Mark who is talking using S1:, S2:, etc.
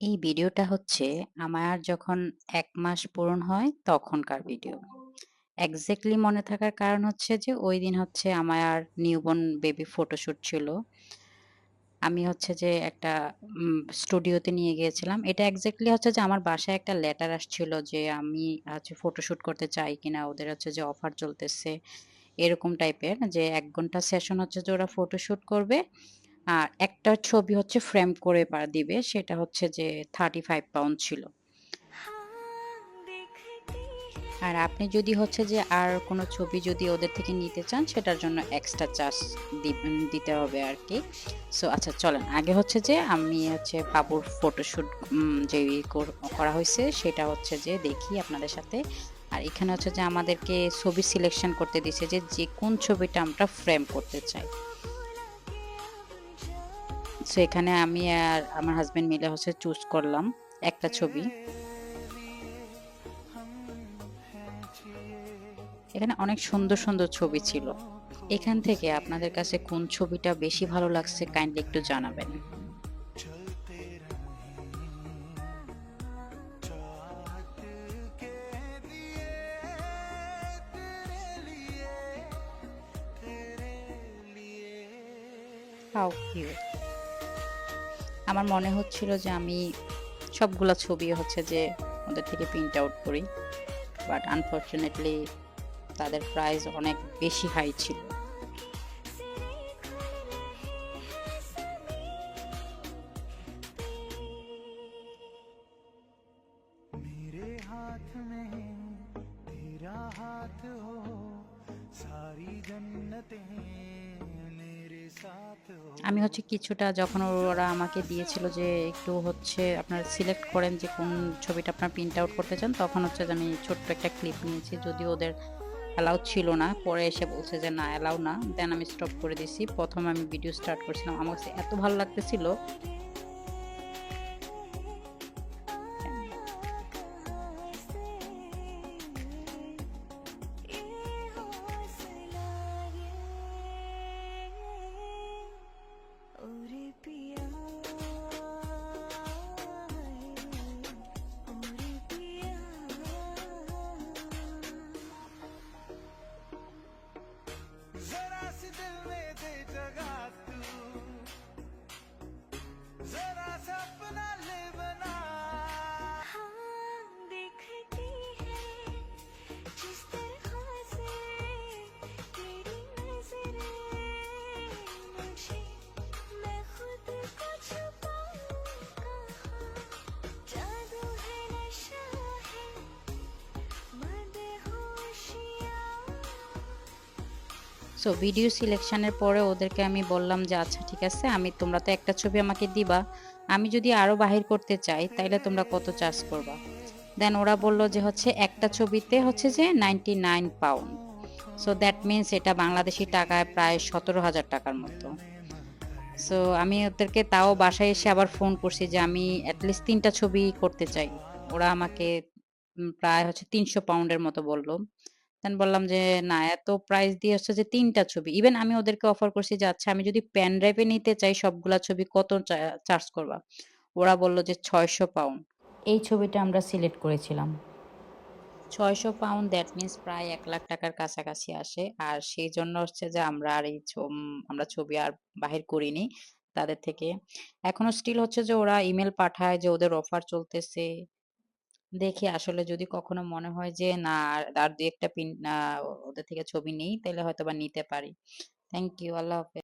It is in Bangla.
S1: এই ভিডিওটা হচ্ছে আমার যখন এক মাস পূরণ হয় তখনকার ভিডিও। এক্সাক্টলি মনে থাকার কারণ হচ্ছে যে, ওই দিন হচ্ছে আমার নিউবর্ন বেবি ফটোশ্যুট ছিল। আমি হচ্ছে যে একটা স্টুডিওতে নিয়ে গিয়েছিলাম। এটা এক্সাক্টলি হচ্ছে যে আমার বাসায় একটা লেটার আসছিল যে, আমি হচ্ছে ফটোশ্যুট করতে চাই কিনা। ওদের হচ্ছে যে অফার চলতেছে। এরকম টাইপের যে, এক ঘণ্টা সেশন হচ্ছে যে ওরা ফটোশ্যুট করবে। আর একটা ছবি হচ্ছে ফ্রেম করে দিবে। সেটা হচ্ছে যে 35 পাউন্ড ছিল। আর আপনি যদি হচ্ছে যে আর কোনো ছবি যদি ওদের থেকে নিতে চান সেটার জন্য এক্সট্রা চার্জ দিতে হবে আর কি সো আচ্ছা চলেন। আগে হচ্ছে যে আমি হচ্ছে বাবুর ফটোশ্যুট কর করা হয়েছে সেটা হচ্ছে যে দেখি আপনাদের সাথে। আর এখানে হচ্ছে যে আমাদেরকে ছবি সিলেকশন করতে দিছে যে, যে কোন ছবিটা আমরা ফ্রেম করতে চাই। সো এখানে আমি আর আমার হাজব্যান্ড মিলে হচ্ছে চুজ করলাম একটা ছবি। এখানে অনেক সুন্দর, সুন্দর ছবি ছিল। এখান থেকে আপনাদের কাছে কোন ছবিটা বেশি ভালো লাগছে কাইন্ডলি একটু জানাবেন। How cute! আমার মনে হচ্ছিল যে আমি সবগুলা ছবি হচ্ছে যে ওদের থেকে প্রিন্ট আউট করি। বাট আনফরচুনেটলি তাদের প্রাইস অনেক বেশি হাই ছিল।
S2: मेरे हाथ में तेरा हाथ हो सारी जन्नतें मेरे साथ हो
S1: আমি হচ্ছে কিছুটা যখন ওরা আমাকে দিয়েছিল যে একটু হচ্ছে আপনার সিলেক্ট করেন যে কোন ছবিটা আপনার প্রিন্ট আউট করতে চান, তখন হচ্ছে যে আমি ছোট্ট একটা ক্লিপ নিয়েছি। যদি ওদের অ্যালাউ ছিল না, পরে এসে বলছে যে না অ্যালাউ না দেন আমি স্টপ করে দিয়েছি। প্রথম আমি ভিডিও স্টার্ট করছিলাম। আমার কাছে এত ভালো লাগতেছিল সো ভিডিও সিলেকশানের পরে ওদেরকে আমি বললাম যে আচ্ছা ঠিক আছে, আমি, তোমরা তো একটা ছবি আমাকে দিবা। আমি যদি আরও বাহির করতে চাই, তাইলে তোমরা কত চার্জ করবা? দেন ওরা বলল যে, হচ্ছে একটা ছবিতে হচ্ছে যে ninety nine pound so that means এটা বাংলাদেশি টাকায় প্রায় সতেরো হাজার টাকার মতো। সো আমি ওদেরকে তাও বাসায় এসে আবার ফোন করছি যে, আমি অ্যাটলিস্ট তিনটা ছবি করতে চাই। ওরা আমাকে প্রায় হচ্ছে তিনশো পাউন্ডের মতো বলল। দেন বললাম যে না এত প্রাইস দিয়ে হচ্ছে যে তিনটা ছবি। ইভেন আমি ওদেরকে অফার করছি যে আচ্ছা আমি যদি পেন ড্রাইভে নিতে চাই সবগুলা ছবি কত চার্জ করবা? ওরা বলল যে ৬০০ পাউন্ড। এই ছবিটা আমরা সিলেক্ট করেছিলাম। ৬০০ পাউন্ড দ্যাট মিনস প্রায় এক লাখ টাকার কাছাকাছি আসে। আর সেই জন্য হচ্ছে যে আমরা আর এই আমরা ছবি আর বাহির করিনি তাদের থেকে। এখনও স্টিল হচ্ছে যে ওরা ইমেল পাঠায় যে ওদের অফার চলতেছে। দেখি আসলে যদি কখনো মনে হয় যে, না, আর দু একটা পিন, আহ, ওদের থেকে ছবি নেই, তাহলে হয়তো বা নিতে পারি। Thank you. আল্লাহ হাফেজ।